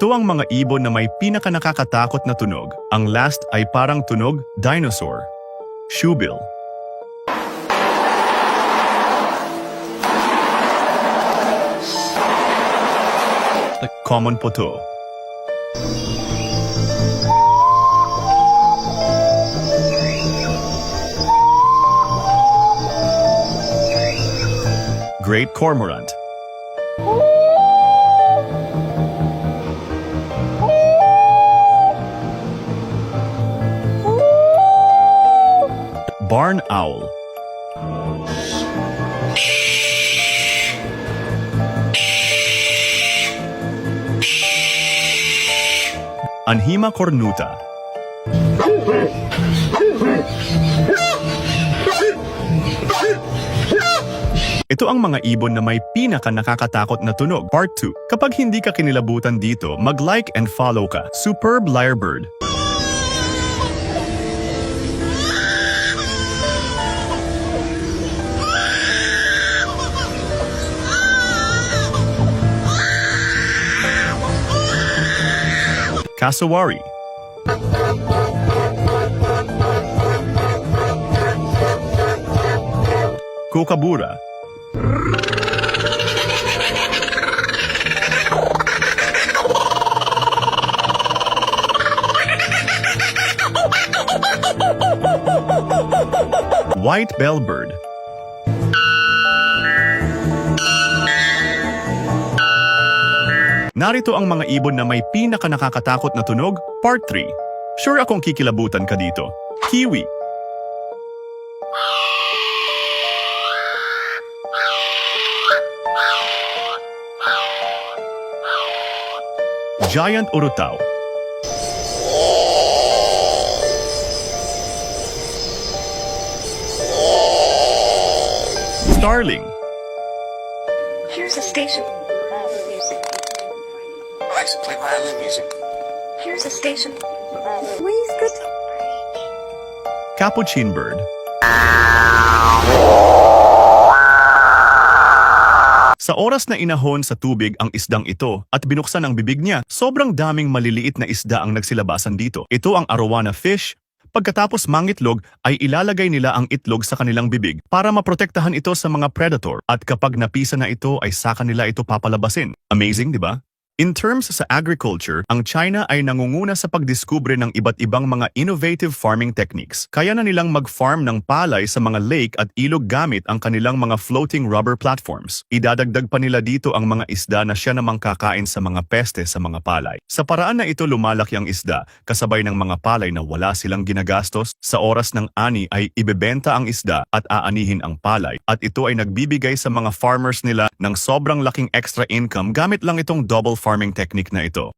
Ito ang mga ibon na may pinakanakakatakot na tunog. Ang last ay parang tunog dinosaur. Shoebill. Common po to. Great Cormorant. Barn Owl. Anhima cornuta. Ito ang mga ibon na may pinaka nakakatakot na tunog. Part 2. Kapag hindi ka kinilabutan dito, mag-like and follow ka. Superb Lyrebird. Cassowary. Kookaburra. White bellbird. Narito ang mga ibon na may pinaka nakakatakot na tunog, part 3. Sure akong kikilabutan ka dito. Kiwi. Giant urutaw. Starling. Here's a station. To play violin music. Here's a station. Where's guitar? Capuchin bird. Sa oras na inahon sa tubig ang isdang ito at binuksan ang bibig niya, sobrang daming maliliit na isda ang nagsilabasan dito. Ito ang arowana fish. Pagkatapos mangitlog ay ilalagay nila ang itlog sa kanilang bibig para maprotektahan ito sa mga predator at kapag napisa na ito ay saka nila ito papalabasin. Amazing, di ba? In terms sa agriculture, ang China ay nangunguna sa pagdiskubre ng iba't ibang mga innovative farming techniques. Kaya na nilang mag-farm ng palay sa mga lake at ilog gamit ang kanilang mga floating rubber platforms. Idadagdag pa nila dito ang mga isda na siya namang kakain sa mga peste sa mga palay. Sa paraan na ito lumalaki ang isda, kasabay ng mga palay na wala silang ginagastos, sa oras ng ani ay ibebenta ang isda at aanihin ang palay at ito ay nagbibigay sa mga farmers nila ng sobrang laking extra income gamit lang itong double farming technique na ito.